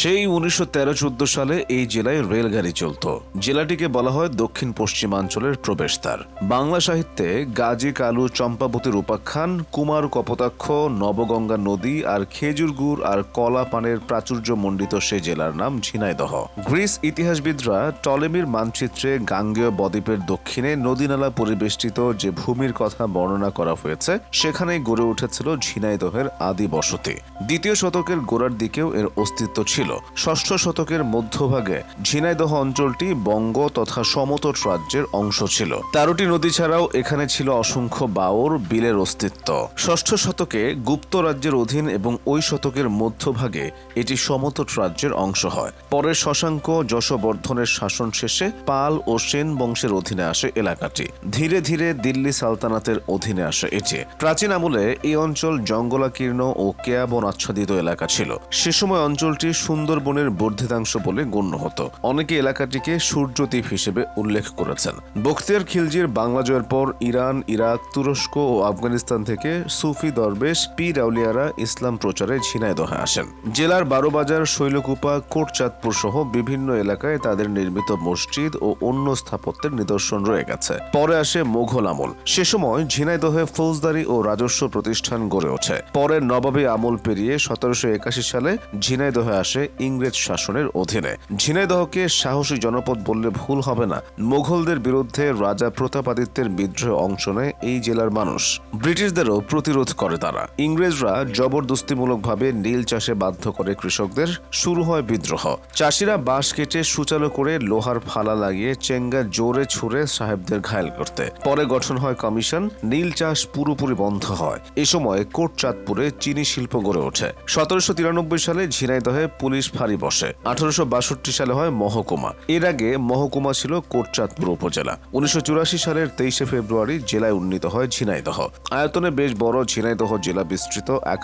সেই উনিশশো তেরো চোদ্দ সালে এই জেলায় রেলগাড়ি চলত। জেলাটিকে বলা হয় দক্ষিণ পশ্চিমাঞ্চলের প্রবেশদ্বার। বাংলা সাহিত্যে গাজী কালু চম্পাবতীর উপাখ্যান, কুমার কপোতাক্ষ, নবগঙ্গা নদী আর খেজুর গুড় আর কলা পানের প্রাচুর্য মণ্ডিত সে জেলার নাম ঝিনাইদহ। গ্রিস ইতিহাসবিদরা টলেমির মানচিত্রে গাঙ্গেয় বদ্বীপের দক্ষিণে নদীনালা পরিবেষ্টিত যে ভূমির কথা বর্ণনা করা হয়েছে, সেখানেই গড়ে উঠেছিল ঝিনাইদহের আদি বসতি দ্বিতীয় শতকের গোড়ার দিকেও এর অস্তিত্ব ছিল। ষষ্ঠ শতকের মধ্যভাগে ঝিনাইদহ অঞ্চলটি বঙ্গ তথা সমতট রাজ্যের অংশ ছিল। তেরোটি নদী ছাড়াও এখানে ছিল অসংখ্য বাওর বিলের অস্তিত্ব। ষষ্ঠ শতকে গুপ্ত রাজ্যের অধীন এবং ওই শতকের মধ্যভাগে এটি সমতট রাজ্যের অংশ হয়। পরে শশাঙ্ক যশবর্ধনের শাসন শেষে পাল ও সেন বংশের অধীনে আসে এলাকাটি। ধীরে ধীরে দিল্লি সালতানাতের অধীনে আসে এটি। প্রাচীন আমলে এই অঞ্চল জঙ্গলাকীর্ণ ও কেয়াবন আচ্ছাদিত এলাকা ছিল। সে সময় অঞ্চলটি সুন্দরবনের বর্ধিতাংশ বলে গণ্য হতো। অনেকে এলাকাটিকে সূর্যদ্বীপ হিসেবে উল্লেখ করেছেন। বখতিয়ার খিলজির বাংলা জয়ের পর ইরান, ইরাক, তুরস্ক ও আফগানিস্তান থেকে সুফি দরবেশ পীর আউলিয়ারা ইসলাম প্রচারে ঝিনাইদহে আসেন। জেলার বারোবাজার, শৈলকুপা, কোটচাঁদপুর সহ বিভিন্ন এলাকায় তাদের নির্মিত মসজিদ ও অন্য স্থাপত্যের নিদর্শন রয়ে গেছে। পরে আসে মোঘল আমল। সে সময় ঝিনাইদহে ফৌজদারি ও রাজস্ব প্রতিষ্ঠান গড়ে ওঠে। পরে নবাবী আমল পেরিয়ে সতেরোশো একাশি সালে ঝিনাইদহে আসে ইংরেজ শাসনের অধীনে। ঝিনাইদহকে সাহসী জনপদ বললে ভুল হবে না। মোঘলদের বিরুদ্ধে রাজা প্রতাপাদিত্যের বিদ্রোহে অংশ নেয় এই জেলার মানুষ। ব্রিটিশদেরও প্রতিরোধ করে তারা। ইংরেজরা জবরদস্তিমূলকভাবে নীল চাষে বাধ্য করে কৃষকদের শুরু হয় বিদ্রোহ। চাষিরা বাঁশ কেটে সুচালো করে লোহার ফালা লাগিয়ে চেঙ্গা জোরে ছুড়ে সাহেবদের ঘায়েল করতে। পরে গঠন হয় কমিশন, নীল চাষ পুরোপুরি বন্ধ হয়। এ সময় কোটচাঁদপুরে চিনি শিল্প গড়ে ওঠে। সতেরোশো তিরানব্বই সালে ঝিনাইদহে পুলিশ ফাঁড়ি বসে। আঠারোশো বাষট্টি সালে হয় মহকুমা। এর আগে মহকুমা ছিল কোটচাঁদপুর উপজেলা। উনিশশো চুরাশি সালের তেইশে ফেব্রুয়ারি জেলায় উন্নীত হয় ঝিনাইদহ। আয়তনে বেশ বড় ঝিনাইদহ জেলা বিস্তৃত এক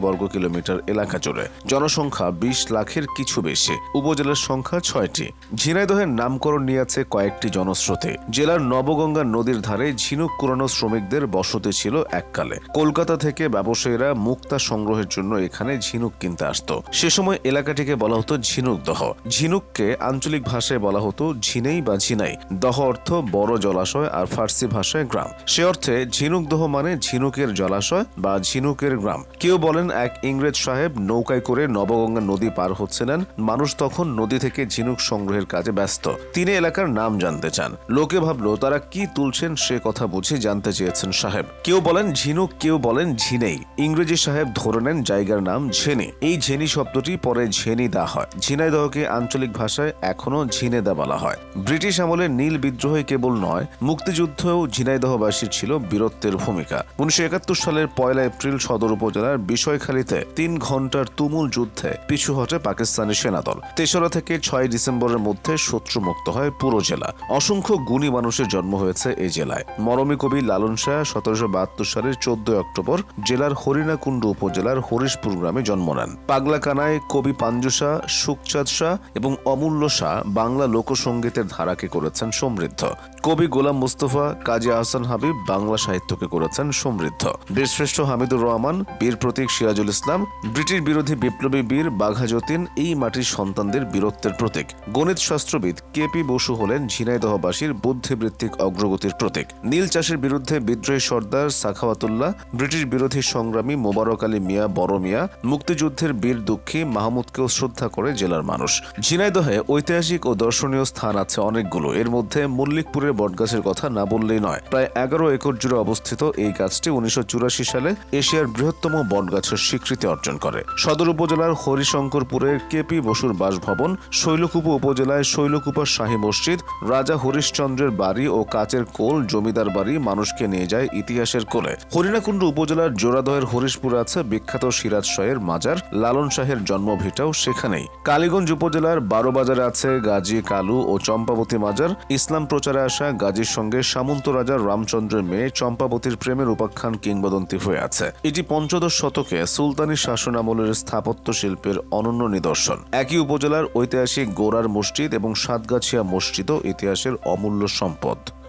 বর্গ কিলোমিটার এলাকা জুড়ে। জনসংখ্যা বিশ লাখের কিছু বেশি। উপজেলার সংখ্যা ছয়টি। ঝিনাইদহের নামকরণ নিয়ে আছে কয়েকটি জনস্রোতে। জেলার নবগঙ্গা নদীর ধারে ঝিনুক কুড়ানো শ্রমিকদের বসতি ছিল এককালে। কলকাতা থেকে ব্যবসায়ীরা মুক্তা সংগ্রহের জন্য এখানে ঝিনুক কিনতে আসতো। সে সময় এলাকাটিকে বলা হতো ঝিনুক দহ। ঝিনুককে আঞ্চলিক ভাষায় বলা হতো ঝিনেই বা ঝিনাই। দহ অর্থ বড় জলাশয় আর ফার্সি ভাষায় গ্রাম। সে অর্থে ঝিনুক দহ মানে ঝিনুকের জলাশয় বা ঝিনুকের গ্রাম। কেউ বলেন এক ইংরেজ সাহেব নৌকায় করে নবগঙ্গা নদী পার হচ্ছিলেন। মানুষ তখন নদী থেকে ঝিনুক সংগ্রহের কাজে ব্যস্ত। তিনি এলাকার নাম জানতে চান। লোকে ভাবলো, তারা কি তুলছেন সে কথা বুঝে জানতে চেয়েছেন সাহেব। কেউ বলেন ঝিনুক, কেউ বলেন ঝিনেই। ইংরেজি সাহেব ধরে নেন জায়গার নাম ঝেনি। এই ঝেনি শব্দটি পরে ঝেনি দা হয়। ঝিনাইদহকে আঞ্চলিক ভাষায় এখনও ঝিনেদা বলা হয়। ব্রিটিশ আমলে নীল বিদ্রোহে কেবল নয়, মুক্তিযুদ্ধেও ঝিনাইদহবাসীর ছিল বীরত্বের ভূমিকা। উনিশশো একাত্তর সালের পয়লা এপ্রিল সদর উপজেলার বিষয়খালীতে তিন ঘণ্টার তুমুল যুদ্ধে পিছু হটে পাকিস্তানি সেনাদল। তেসরা থেকে ছয় ডিসেম্বরের মধ্যে শত্রুমুক্ত হয় পুরো জেলা। অসংখ্য গুণী মানুষের জন্ম হয়েছে এই জেলায়। মরমী কবি লালন শাহ সতেরোশো বাহাত্তর সালের চোদ্দই অক্টোবর জেলার হরিণাকুণ্ড উপজেলার হরিশপুর গ্রামে জন্ম নেন। পাগলাকানায় কবি পাঞ্জু শাহ, সুখচাঁদ শাহ এবং অমূল্য শাহ বাংলা লোকসঙ্গীতের ধারাকে করেছেন সমৃদ্ধ। কবি গোলাম মুস্তফা, কাজী আহসান হাবিব বাংলা সাহিত্যকে করেছেন সমৃদ্ধ। বীরশ্রেষ্ঠ হামিদুর রহমান, বীর প্রতীক সিরাজুল ইসলাম, ব্রিটিশ বিরোধী বিপ্লবী বীর বাঘা যতীন, এই মাটির সন্তানদের বীরত্বের প্রতীক। গণিত শাস্ত্রবিদ কে পি বসু হলেন ঝিনাইদহবাসীর বুদ্ধিবৃত্তিক অগ্রগতির প্রতীক। নীল চাষের বিরুদ্ধে বিদ্রোহী সর্দার সাখাওয়াতুল্লাহ, ব্রিটিশ বিরোধী সংগ্রামী মোবারক আলী মিয়া, বড় মিয়া, মুক্তিযুদ্ধের বীর দুঃখী মাহমুদকেও শ্রদ্ধা করে জেলার মানুষ। ঝিনাইদহে ঐতিহাসিক ও দর্শনীয় স্থান আছে অনেকগুলো। এর মধ্যে মল্লিকপুরের বটগাছের কথা না বললেই নয়। প্রায় এগারো একর জুড়ে অবস্থিত এই গাছটি উনিশশো সালে এশিয়ার বৃহত্তম বটগাছের স্বীকৃতি অর্জন করে। সদর উপজেলার হরিশঙ্করপুরের কেপি বসুর বাসভবন, শৈলকুপা উপজেলায় শৈলকুপা শাহী মসজিদ, রাজা হরিশচন্দ্রের বাড়ি ও কাচের কোল জমিদার বাড়ি মানুষকে নিয়ে যায় ইতিহাসের কোলে। হরিণাকুণ্ড উপজেলার জোড়াদহের হরিশপুরে আছে বিখ্যাত সিরাজ শাহের মাজার, লালন শাহের জন্মভিটাও সেখানেই। কালীগঞ্জ উপজেলার বারোবাজারে আছে গাজী কালু ও চম্পাবতী মাজার। ইসলাম প্রচারে আসা গাজীর সঙ্গে সামন্ত রাজা রামচন্দ্রের মেয়ে চম্পাবতীর প্রেমের উপাখ্যান কিংবদন্তি হয়ে আছে। এটি পঞ্চদশ শতকে সুলতানি শাসনামলের স্থাপত্য শিল্পের অনন্য নিদর্শন। একই উপজেলার ঐতিহাসিক গোড়ার মসজিদ এবং সাতগাছিয়া মসজিদও ইতিহাসের অমূল্য সম্পদ।